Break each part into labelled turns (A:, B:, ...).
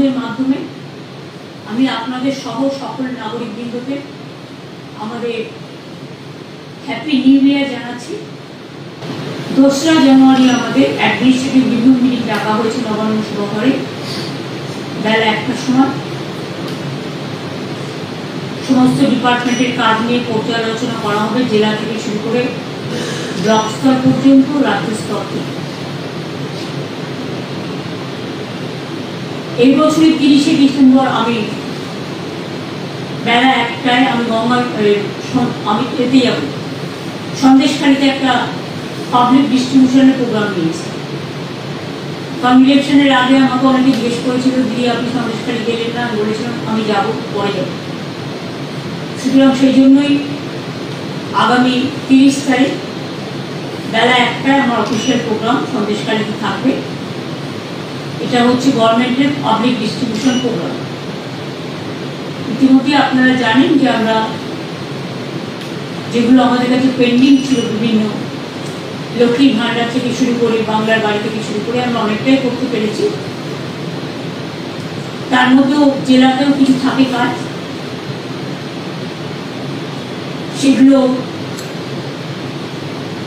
A: মাধ্যমের মাধ্যমে আমি আপনাদের সহ সকল নাগরিকবৃন্দকে আমাদের হ্যাপি নিউ ইয়ার জানাচ্ছি। দোসরা জানুয়ারি আমাদের অ্যাডমিনিস্ট্রেটিভ রিভিউ মিটিং ডাকা হয়েছে নবান্ন সভাঘরে বেলা একটার সময়। সমস্ত ডিপার্টমেন্টের কাজ নিয়ে পর্যালোচনা করা হবে। জেলা থেকে শুরু করে ব্লক স্তর পর্যন্ত, রাজ্য স্তর থেকে। এই বছরের তিরিশে ডিসেম্বর আমি বেলা একটায় আমি গঙ্গা এ, সন- আমি এতে যাব। সন্দেশখালিতে একটা পাবলিক ডিস্ট্রিবিউশনের প্রোগ্রাম নিয়েছি কারণ ইলেকশনের আগে আমাকে অনেকে জিজ্ঞেস করেছিল দিদি আপনি সন্দেশখালি গেলেন না? বলেছিলাম আমি যাব পরে যাব। সুতরাং সেই জন্যই আগামী তিরিশ তারিখ বেলা একটায় আমার অফিসিয়াল প্রোগ্রাম সন্দেশখালিতে থাকবে। এটা হচ্ছে গভর্নমেন্টের পাবলিক ডিস্ট্রিবিউশন প্রোগ্রাম ইতিমধ্যে আপনারা জানেন যে আমরা যেগুলো আমাদের কাছে পেন্ডিং ছিল বিভিন্ন লক্ষ্মীর ভাণ্ডার থেকে শুরু করে বাংলার বাড়ি থেকে শুরু করে আমরা অনেকটাই করতে পেরেছি। তার মধ্যেও জেলাতেও কিছু থাকে কাজ। সেগুলো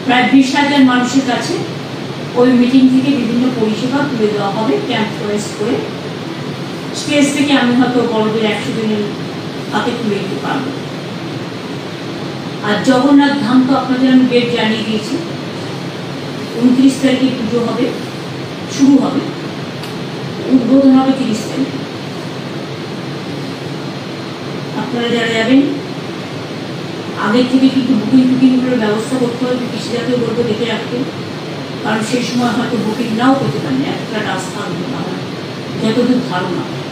A: প্রায় বিশ হাজার মানুষের কাছে ওই মিটিং থেকে বিভিন্ন পরিষেবা তুলে দেওয়া হবে ক্যাম্প ওয়াইজ করে। স্টেজ থেকে আমি হয়তো বড়দের একশো জনের হাতে তুলে দিতে পারব। আর জগন্নাথ ধাম তো আপনাদের আমি ডেট জানিয়ে দিয়েছি। উনত্রিশ তারিখে পুজো হবে, শুরু হবে। উদ্বোধন হবে তিরিশ তারিখে। আপনারা যারা যাবেন, আগের থেকে কিন্তু বুকিং টুকিং করে ব্যবস্থা করতে হবে কৃষিজাতীয় বলব দেখে রাখতে কারণ সেই সময় হয়তো বুকিং নাও করতে পারেন একটা রাস্তা যতদূর ধারণা।